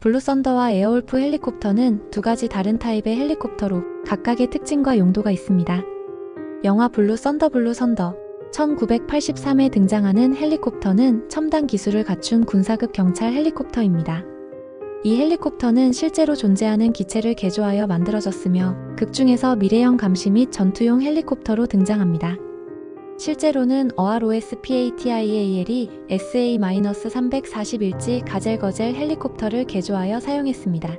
블루썬더와 에어울프 헬리콥터는 두 가지 다른 타입의 헬리콥터로 각각의 특징과 용도가 있습니다. 영화 블루 썬더 블루 선더 1983에 등장하는 헬리콥터는 첨단 기술을 갖춘 군사급 경찰 헬리콥터입니다. 이 헬리콥터는 실제로 존재하는 기체를 개조하여 만들어졌으며 극중에서 미래형 감시 및 전투용 헬리콥터로 등장합니다. 실제로는 어아로스 PATIAL이 SA-341지 가젤거젤 헬리콥터를 개조하여 사용했습니다.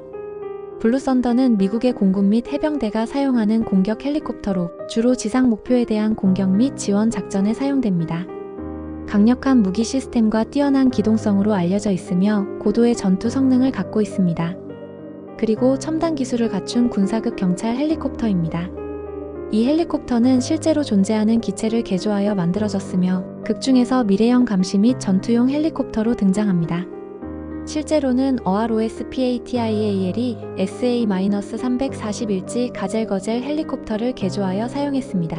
블루썬더는 미국의 공군 및 해병대가 사용하는 공격 헬리콥터로 주로 지상 목표에 대한 공격 및 지원 작전에 사용됩니다. 강력한 무기 시스템과 뛰어난 기동성으로 알려져 있으며 고도의 전투 성능을 갖고 있습니다. 그리고 첨단 기술을 갖춘 군사급 경찰 헬리콥터입니다. 이 헬리콥터는 실제로 존재하는 기체를 개조하여 만들어졌으며 극중에서 미래형 감시 및 전투용 헬리콥터로 등장합니다. 실제로는 어아로스 PATIAL이 SA-341지 가젤거젤 헬리콥터를 개조하여 사용했습니다.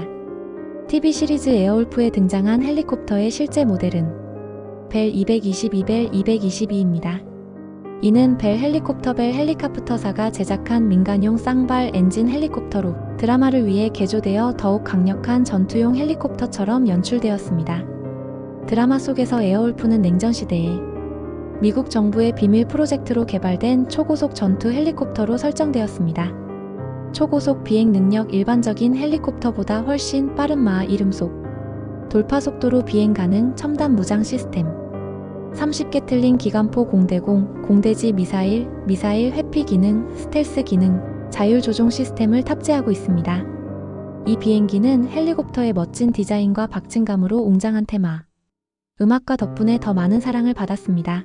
TV 시리즈 에어울프에 등장한 헬리콥터의 실제 모델은 벨 222벨 222입니다. 이는 벨 헬리콥터 벨 헬리카프터사가 제작한 민간용 쌍발 엔진 헬리콥터로 드라마를 위해 개조되어 더욱 강력한 전투용 헬리콥터처럼 연출되었습니다. 드라마 속에서 에어울프는 냉전 시대에 미국 정부의 비밀 프로젝트로 개발된 초고속 전투 헬리콥터로 설정되었습니다. 초고속 비행 능력 일반적인 헬리콥터보다 훨씬 빠른 마하 이름속 돌파 속도로 비행 가능 첨단 무장 시스템 30개 틀린 기관포 공대공, 공대지 미사일, 미사일 회피 기능, 스텔스 기능, 자율 조종 시스템을 탑재하고 있습니다. 이 비행기는 헬리콥터의 멋진 디자인과 박진감으로 웅장한 테마, 음악과 덕분에 더 많은 사랑을 받았습니다.